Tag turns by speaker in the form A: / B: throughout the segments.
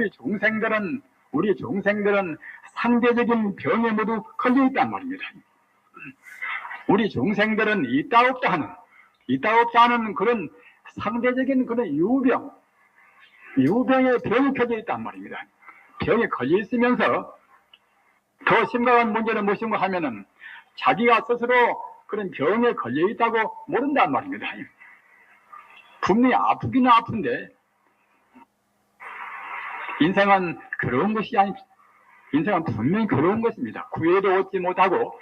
A: 우리 중생들은 우리 중생들은 상대적인 병에 모두 걸려 있단 말입니다. 우리 중생들은 있다 없다 하는 있다 없다 하는 그런 상대적인 그런 유병 유병에 병이 켜져 있단 말입니다. 병에 걸려 있으면서 더 심각한 문제는 무엇인가 하면은 자기가 스스로 그런 병에 걸려 있다고 모른단 말입니다. 분명히 아프기는 아픈데 인생은 그런 것이 아니 인생은 분명히 그런 것입니다. 구애도 얻지 못하고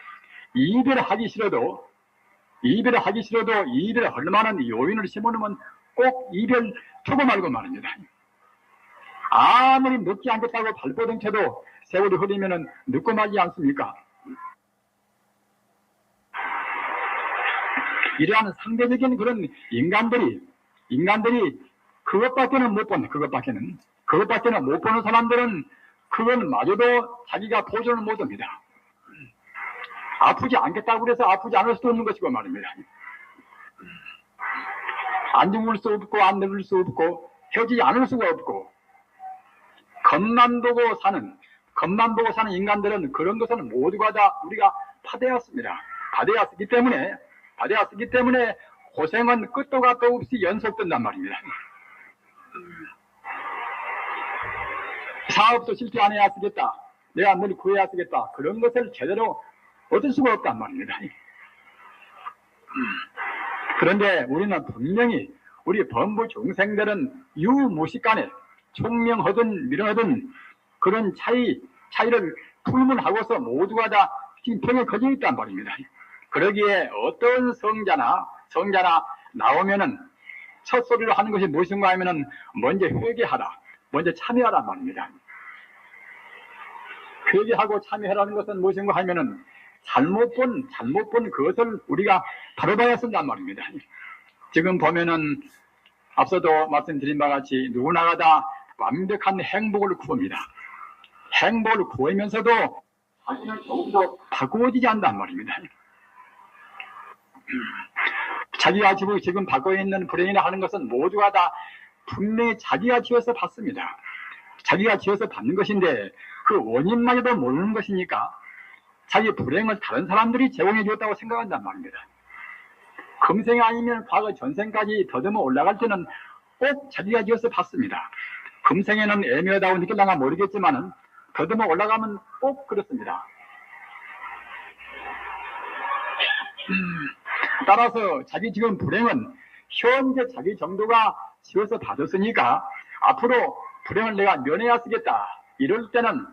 A: 이별 하기 싫어도 이별을 하기 싫어도 이별을 할 만한 요인을 심어놓으면 꼭 이별 두고 말고 말입니다. 아무리 늦지 않겠다고 발버둥 쳐도 세월이 흐리면은 늦고 말지 않습니까? 이러한 상대적인 그런 인간들이 인간들이 그것밖에는 못 보는 그것밖에는 그것밖에는 못 보는 사람들은 그건 마저도 자기가 보존을 못 합니다. 아프지 않겠다고 그래서 아프지 않을 수도 없는 것이고 말입니다. 안 죽을 수 없고 안 늙을 수 없고 헤어지지 않을 수가 없고 겉만 보고 사는 겉만 보고 사는 인간들은 그런 것은 모두가 다 우리가 받아왔습니다. 받아왔기 때문에 받아왔기 때문에 고생은 끝도 가도 없이 연속된단 말입니다. 사업도 실패 안 해야 쓰겠다. 내가 뭘 구해야 쓰겠다. 그런 것을 제대로 얻을 수가 없단 말입니다. 그런데 우리는 분명히 우리 범부 중생들은 유무식간에 총명하든 미련하든 그런 차이, 차이를 불문하고서 모두가 다 병에 걸려 있단 말입니다. 그러기에 어떤 성자나, 성자나 나오면은 첫 소리로 하는 것이 무엇인가 하면은 먼저 회개하라. 먼저 참여하란 말입니다. 회개하고 참여하라는 것은 무엇인가 하면은 잘못 본, 잘못 본 그것을 우리가 바로 봐야 쓴단 말입니다. 지금 보면은 앞서도 말씀드린 바와 같이 누구나가 다 완벽한 행복을 구합니다. 행복을 구하면서도 자신을 조금도 바꾸어지지 않단 말입니다. 자기가 지금, 받고 있는 불행이라 하는 것은 모두가 다 분명히 자기가 지어서 받습니다. 자기가 지어서 받는 것인데 그 원인마저도 모르는 것이니까 자기 불행을 다른 사람들이 제공해 주었다고 생각한단 말입니다. 금생 아니면 과거 전생까지 더듬어 올라갈 때는 꼭 자기가 지어서 받습니다. 금생에는 애매하다고 느낄랑가 모르겠지만은 더듬어 올라가면 꼭 그렇습니다. 음, 따라서 자기 지금 불행은 현재 자기 정도가 지어서 받았으니까 앞으로 불행을 내가 면해야 쓰겠다. 이럴 때는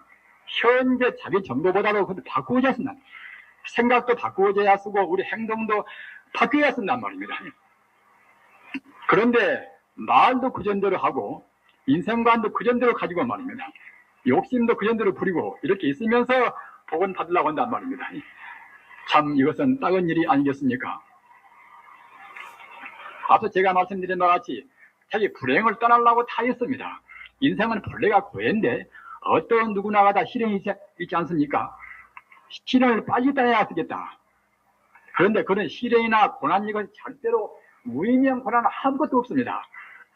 A: 현재 자기 정도보다도 바꾸어야 쓴다. 생각도 바꾸어야 쓰고 우리 행동도 바뀌어야 쓴단 말입니다. 그런데 말도 그 전대로 하고 인생관도 그 전대로 가지고 말입니다. 욕심도 그 전대로 부리고 이렇게 있으면서 복은 받으려고 한단 말입니다. 참 이것은 작은 일이 아니겠습니까? 앞서 제가 말씀드린 바와 같이 자기 불행을 떠나려고 다 했습니다. 인생은 본래가 고해인데 어떤 누구나가 다 실행이 있지 않습니까? 실행을 빨리 따야 쓰겠다. 그런데 그런 실행이나 고난 이건 절대로 무의미한 고난은 아무것도 없습니다.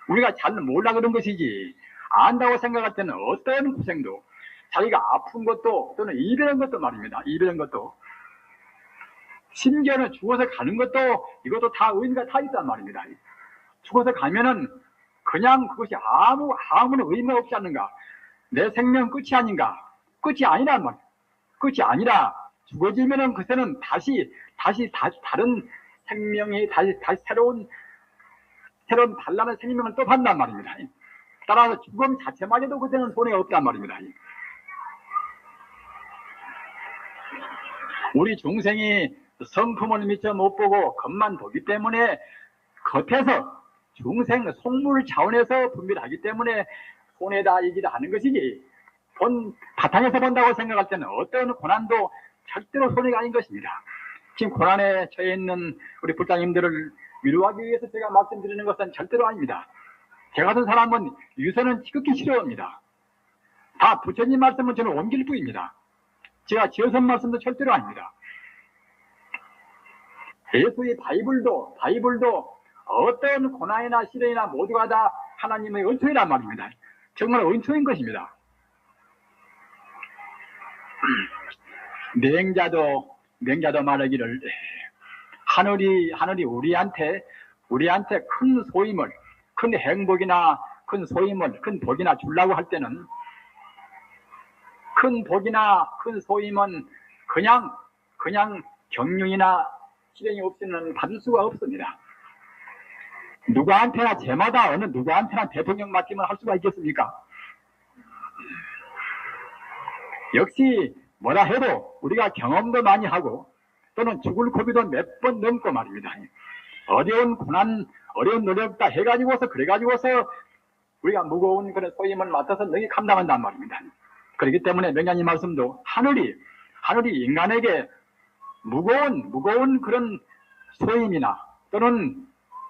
A: 우리가 잘 몰라 그런 것이지 안다고 생각할 때는 어떤 고생도 자기가 아픈 것도 또는 이별한 것도 말입니다. 이별한 것도 심지어는 죽어서 가는 것도 이것도 다 의미가 다 있단 말입니다. 죽어서 가면은 그냥 그것이 아무 아무런 의미가 없지 않는가? 내 생명 끝이 아닌가? 끝이 아니란 말. 끝이 아니라 죽어지면은 그때는 다시 다시 다, 다른 생명이 다시 다시 새로운 새로운 단란한 생명을 또 받는단 말입니다. 따라서 죽음 자체마저도 그때는 손해가 없단 말입니다. 우리 중생이 성품을 미처 못 보고 겉만 보기 때문에 겉에서 중생 속물 차원에서 분별하기 때문에 손해다 이기다 하는 것이지 본 바탕에서 본다고 생각할 때는 어떤 고난도 절대로 손해가 아닌 것입니다. 지금 고난에 처해 있는 우리 불자님들을 위로하기 위해서 제가 말씀드리는 것은 절대로 아닙니다. 제 같은 사람은 유서는 지극히 싫어합니다. 다 부처님 말씀은 저는 옮길 뿐입니다. 제가 지어선 말씀도 절대로 아닙니다. 예수의 바이블도 바이블도 어떤 고난이나 시련이나 모두가 다 하나님의 은총이란 말입니다. 정말 은총인 것입니다. 맹자도 맹자도 말하기를 하늘이 하늘이 우리한테 우리한테 큰 소임을 큰 행복이나 큰 소임을 큰 복이나 주려고 할 때는 큰 복이나 큰 소임은 그냥 그냥 경륜이나 실행이 없이는 받을 수가 없습니다. 누구한테나 제마다 어느 누구한테나 대통령 맡기면 할 수가 있겠습니까? 역시 뭐라 해도 우리가 경험도 많이 하고 또는 죽을 고비도 몇 번 넘고 말입니다. 어려운 고난, 어려운 노력 다 해가지고서 그래가지고서 우리가 무거운 그런 소임을 맡아서 능히 감당한단 말입니다. 그렇기 때문에 명장님 말씀도 하늘이 하늘이 인간에게 무거운 무거운 그런 소임이나 또는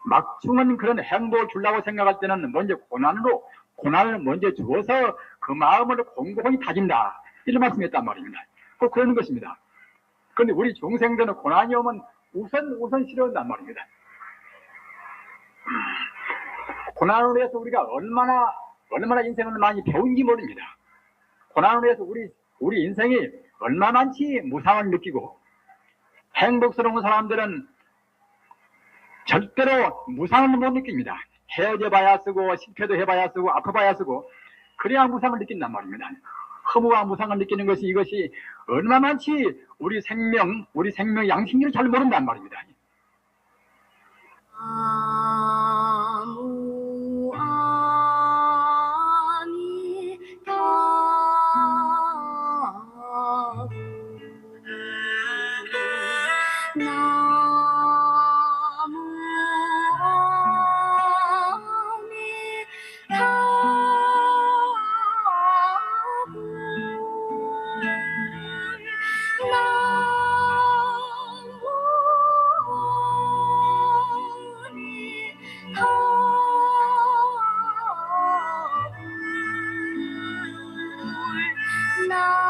A: 막중한 그런 행복을 주려고 생각할 때는 먼저 고난으로 고난을 먼저 주어서 그 마음을 공고히 다진다 이런 말씀이었단 말입니다. 꼭 그러는 것입니다. 그런데 우리 중생들은 고난이 오면 우선 우선 싫어한단 말입니다. 고난으로 해서 우리가 얼마나 얼마나 인생을 많이 배운지 모릅니다. 고난으로 해서 우리 우리 인생이 얼마만치 무상을 느끼고 행복스러운 사람들은 절대로 무상을 못 느낍니다. 헤어져 봐야 쓰고 실패도 해봐야 쓰고 아파봐야 쓰고 그래야 무상을 느낀단 말입니다. 허무와 무상을 느끼는 것이 이것이 얼마만치 우리 생명, 우리 생명 양심기를 잘 모른단 말입니다.
B: 아무 아미타불 나 안녕.